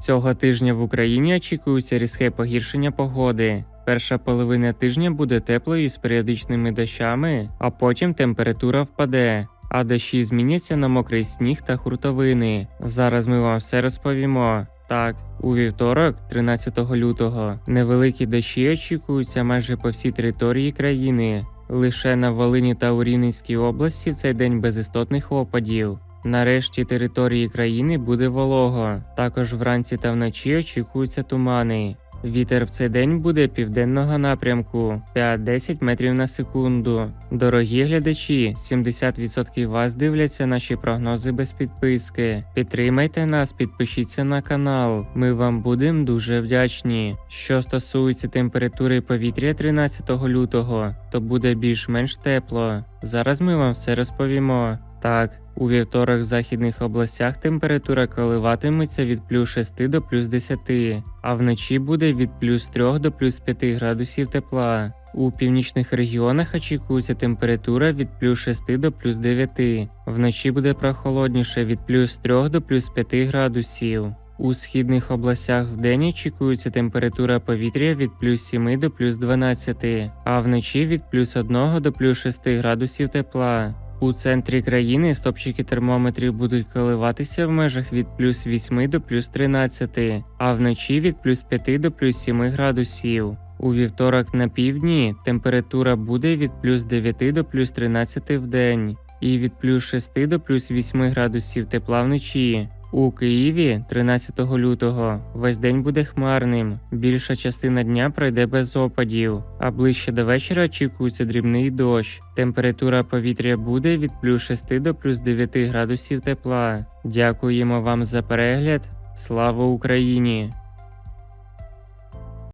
Цього тижня в Україні очікується різке погіршення погоди. Перша половина тижня буде теплою з періодичними дощами, а потім температура впаде. А дощі зміняться на мокрий сніг та хуртовини. Зараз ми вам все розповімо. Так, у вівторок, 13 лютого, невеликі дощі очікуються майже по всій території країни. Лише на Волині та у Рівненській області в цей день без істотних опадів. Нарешті території країни буде волого. Також вранці та вночі очікуються тумани. Вітер в цей день буде південного напрямку 5-10 метрів на секунду. Дорогі глядачі, 70% вас дивляться наші прогнози без підписки. Підтримайте нас, підпишіться на канал. Ми вам будемо дуже вдячні. Що стосується температури повітря 13 лютого, то буде більш-менш тепло. Зараз ми вам все розповімо. Так, у вівторок в західних областях температура коливатиметься від плюс 6 до плюс 10, а вночі буде від плюс 3 до плюс 5 градусів тепла. У північних регіонах очікується температура від плюс 6 до плюс 9. Вночі буде прохолодніше від плюс 3 до плюс 5 градусів. У східних областях вдень очікується температура повітря від плюс 7 до плюс 12, а вночі від плюс 1 до плюс 6 градусів тепла. У центрі країни стопчики термометрів будуть коливатися в межах від плюс 8 до плюс 13, а вночі від плюс 5 до плюс 7 градусів. У вівторок на півдні температура буде від плюс 9 до плюс 13 в день і від плюс 6 до плюс 8 градусів тепла вночі. У Києві 13 лютого весь день буде хмарним. Більша частина дня пройде без опадів, а ближче до вечора очікується дрібний дощ. Температура повітря буде від плюс 6 до плюс 9 градусів тепла. Дякуємо вам за перегляд. Слава Україні!